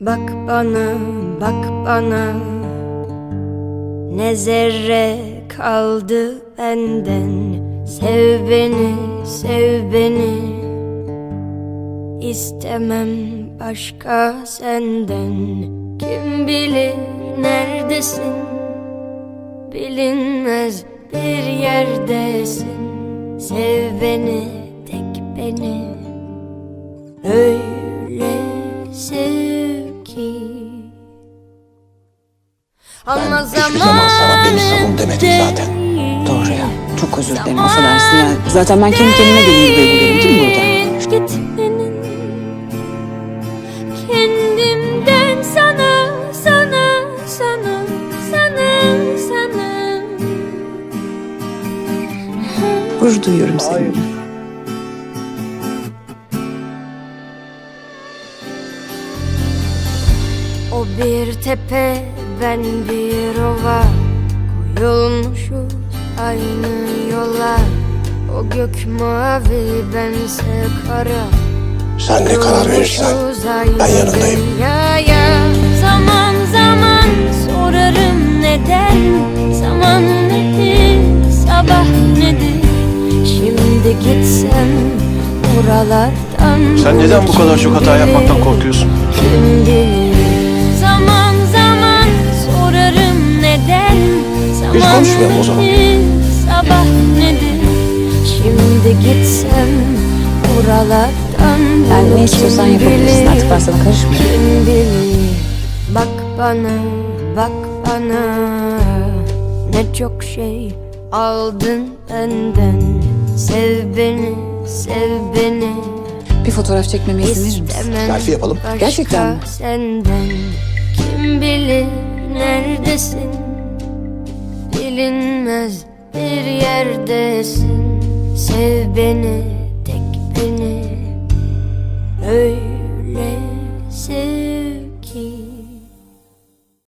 Bak bana, bak bana. Ne zerre kaldı benden. Sev beni, sev beni. İstemem başka senden. Kim bilir neredesin? Bilinmez bir yerdesin. Sev beni, tek beni. Öyle ki Ama Ben hiçbir zaman sana beni savun demedim zaten. Doğru ya. Çok özür dilerim. Affedersin yani. Zaten ben kendi kendime geleyim buraya buluyorum değil mi burada? Gitmenin Kendimden sana, sana, sana, sana, sana Gurur duyuyorum seninle. O bir tepe, ben bir ova. Koyulmuşuz aynı yola. O gök mavi, bense kara. Sen ne karar verirsen ben yanındayım. Ya ya zaman zaman sorarım neden? Zaman nedir sabah nedir? Şimdi gitsem oralardan Sen neden bu kadar çok hata yapmaktan korkuyorsun? Kim konuşmayalım o zaman. Sabah nedir Şimdi gitsem oralardan Yani ne istiyorsan yapabilirsin. bilir, Artık ben sana karışmıyorum. Kim bilir Bak bana bak bana Ne çok şey aldın benden Sev beni sev beni Bir fotoğraf çekmeme izin verir misin? Selfie yapalım. Gerçekten mi? Senden kim bilir neredesin Bilinmez bir yerdesin. Sev beni tek beni. Öyle